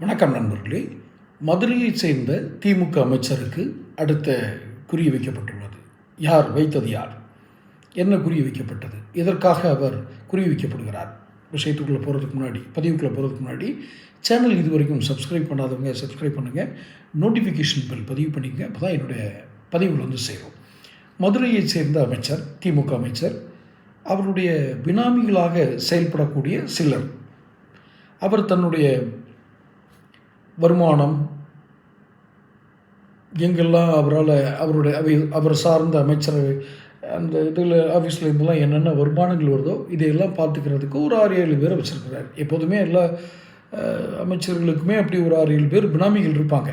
வணக்கம் நண்பர்களே. மதுரையைச் சேர்ந்த திமுக அமைச்சருக்கு அடுத்த குறி வைக்கப்பட்டுள்ளது. யார் வைத்தது யார்? என்ன குறி வைக்கப்பட்டது? இதற்காக அவர் குறி வைக்கப்படுகிறார்? விஷயத்துக்குள்ளே போகிறதுக்கு முன்னாடி பதிவுக்குள்ளே போகிறதுக்கு முன்னாடி சேனல் இது வரைக்கும் சப்ஸ்கிரைப் பண்ணாதவங்க சப்ஸ்கிரைப் பண்ணுங்கள் நோட்டிஃபிகேஷன் பில் பதிவு பண்ணிக்கங்க. அப்போ தான் என்னுடைய பதிவுகள் வந்து சேரும். மதுரையைச் சேர்ந்த அமைச்சர் திமுக அமைச்சர் அவருடைய பினாமிகளாக செயல்படக்கூடிய சிலர். அவர் தன்னுடைய வருமானம் எங்கெல்லாம் அவரால் அவருடைய அவை அவர் சார்ந்த அமைச்சரவை அந்த இதில் ஆஃபீஸில் இருந்தெல்லாம் என்னென்ன வருமானங்கள் வருதோ இதையெல்லாம் பார்த்துக்கிறதுக்கு ஒரு ஆறு ஏழு பேர் வச்சுருக்கிறார். எப்போதுமே எல்லா அமைச்சர்களுக்குமே அப்படி ஒரு ஆறு ஏழு பேர் பினாமிகள் இருப்பாங்க.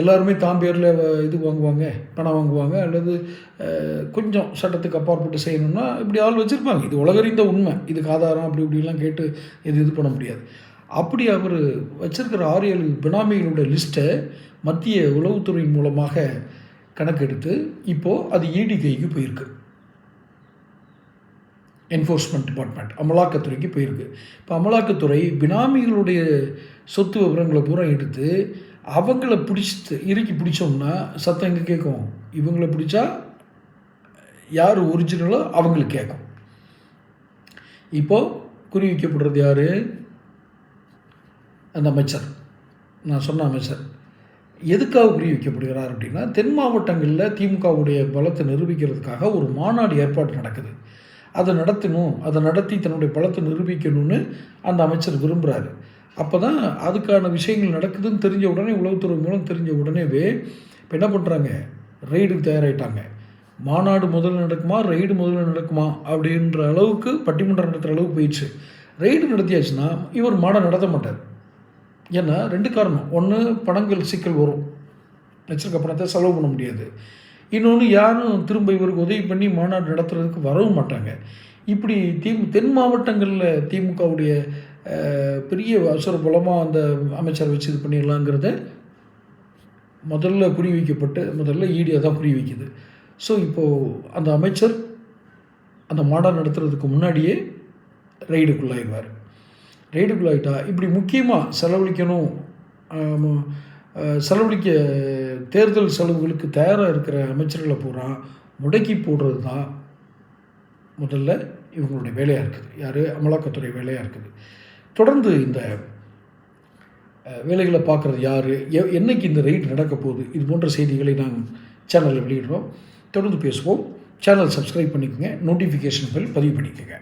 எல்லாருமே தான் பேரில் இது வாங்குவாங்க பணம் வாங்குவாங்க அல்லது கொஞ்சம் சட்டத்துக்கு அப்பாற்பட்டு செய்யணும்னா இப்படி ஆள் வச்சுருப்பாங்க. இது உலகறிந்த உண்மை. இதுக்கு ஆதாரம் அப்படி இப்படிலாம் கேட்டு இது இது பண்ண முடியாது. அப்படி அவர் வச்சிருக்கிற ஆறு ஏழு லிஸ்ட்டை மத்திய உளவுத்துறை மூலமாக கணக்கெடுத்து இப்போது அது இடி கைக்கு போயிருக்கு. என்ஃபோர்ஸ்மெண்ட் டிபார்ட்மெண்ட் அமலாக்கத்துறைக்கு போயிருக்கு. இப்போ அமலாக்கத்துறை பினாமிகளுடைய சொத்து விவரங்களை பூரா எடுத்து அவங்கள பிடிச்சி இறுக்கி பிடிச்சோம்னா சத்தம் எங்கே கேட்கும்? இவங்கள பிடிச்சா யார் ஒரிஜினலோ அவங்களுக்கு கேட்கும். இப்போது குறி வைக்கப்படுறது யார்? அந்த அமைச்சர் நான் சொன்ன அமைச்சர் எதுக்காக புரிய வைக்கப்படுகிறார் அப்படின்னா தென் மாவட்டங்களில் திமுகவுடைய பலத்தை நிரூபிக்கிறதுக்காக ஒரு மாநாடு ஏற்பாடு நடக்குது. அதை நடத்தணும் அதை நடத்தி தன்னுடைய பலத்தை நிரூபிக்கணும்னு அந்த அமைச்சர் விரும்புகிறாரு அப்போ தான் அதுக்கான விஷயங்கள் நடக்குதுன்னு தெரிஞ்ச உடனே உளவுத்துறை மூலம் தெரிஞ்ச உடனேவே இப்போ என்ன பண்ணுறாங்க ரெய்டுக்கு தயாராகிட்டாங்க மாநாடு முதல்ல நடக்குமா? ரெய்டு முதல்ல நடக்குமா? அப்படின்ற அளவுக்கு பட்டிமன்றம் நடத்துகிற அளவுக்கு போயிடுச்சு. ரெய்டு நடத்தியாச்சுன்னா இவர் மாநாடு நடத்த மாட்டார். ஏன்னா ரெண்டு காரணம். ஒன்று பணங்கள் சிக்கல் வரும். வச்சிருக்க பணத்தை செலவு பண்ண முடியாது. இன்னொன்று யாரும் திரும்ப இவருக்கு உதவி பண்ணி மாநாடு நடத்துறதுக்கு வரவும் மாட்டாங்க. இப்படி திமு தென் மாவட்டங்களில் திமுகவுடைய பெரிய அவசர பலமாக அந்த அமைச்சர் வச்சு இது பண்ணிடலாங்கிறத முதல்ல குறி வைக்கப்பட்டு முதல்ல ஈடியாக தான் குறி வைக்குது ஸோ இப்போது அந்த அமைச்சர் அந்த மாநாடு நடத்துறதுக்கு முன்னாடியே ரெய்டுக்குள்ளாயிடுவார் ரெய்டுக்குள்ளாயிட்டா இப்படி முக்கியமாக செலவழிக்கணும். செலவழிக்க தேர்தல் செலவுகளுக்கு தயாராக இருக்கிற அமைச்சர்களை பூரா முடக்கி போடுறது தான் முதல்ல இவங்களுடைய வேலையாக இருக்குது. யார்? அமலாக்கத்துறை வேலையாக இருக்குது. தொடர்ந்து இந்த வேலைகளை பார்க்குறது யார்? எ என்னைக்கு இந்த ரைட் நடக்க போகுது? இது போன்ற செய்திகளை நாங்கள் சேனலில் வெளியிடுறோம். தொடர்ந்து பேசுவோம். சேனல் சப்ஸ்கிரைப் பண்ணிக்கோங்க. நோட்டிஃபிகேஷன் பில் பதிவு பண்ணிக்கோங்க.